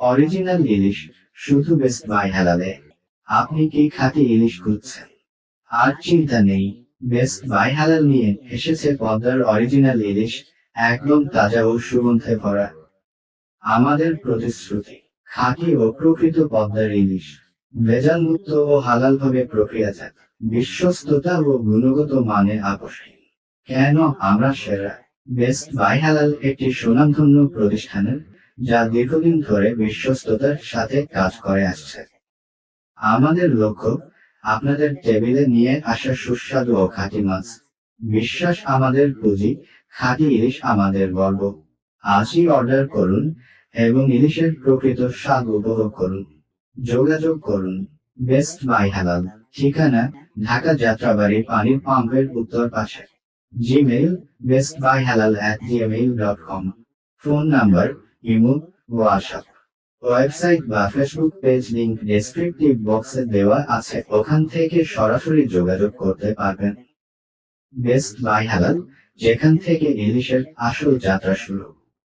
Original ইলিশ শুধু best by হালালে আপনি কি খাঁটি ইলিশ খুঁজছেন? আর চিন্তা নেই বেস্ট বাই হালাল নিয়ে এসেছে পদ্মার অরিজিনাল ইলিশ একদম তাজা ও সুগন্ধে ভরা। আমাদের প্রতিশ্রুতি, খাঁটি ও প্রকৃত পদ্মার ইলিশ ভেজাল মুক্ত ও হালালভাবে প্রক্রিয়াজাত, বিশ্বস্ততা ও গুণগত মানে আপোষহীন কেন আমরা সেরা বেস্ট বাই হালাল একটি সুনামধন্য প্রতিষ্ঠানের যা দীর্ঘদিন ধরে বিশ্বস্ততার সাথে কাজ করে আসছে। আমাদের লক্ষ্য আপনাদের টেবিলে নিয়ে আসা সুস্বাদু ও খাঁটি মাছ। বিশ্বাস আমাদের পুঁজি, খাঁটি ইলিশ আমাদের গর্ব। আজই অর্ডার করুন এবং ইলিশের প্রকৃত স্বাদ উপভোগ করুন। যোগাযোগ করুন। বেস্ট বাই হালাল। ঠিকানা, ঢাকা যাত্রাবাড়ি পানির পাম্পের উত্তর পাশে। Gmail best by halal at Gmail dot com phone number imo WhatsApp website বা ফেসবুক পেজ লিংক ডেসক্রিপটিভ বক্সে দেওয়া আছে। ওখান থেকে সরাসরি যোগাযোগ করতে পারবেন। বেস্ট বাই হালাল যেখান থেকে ইলিশের আসল যাত্রা শুরু।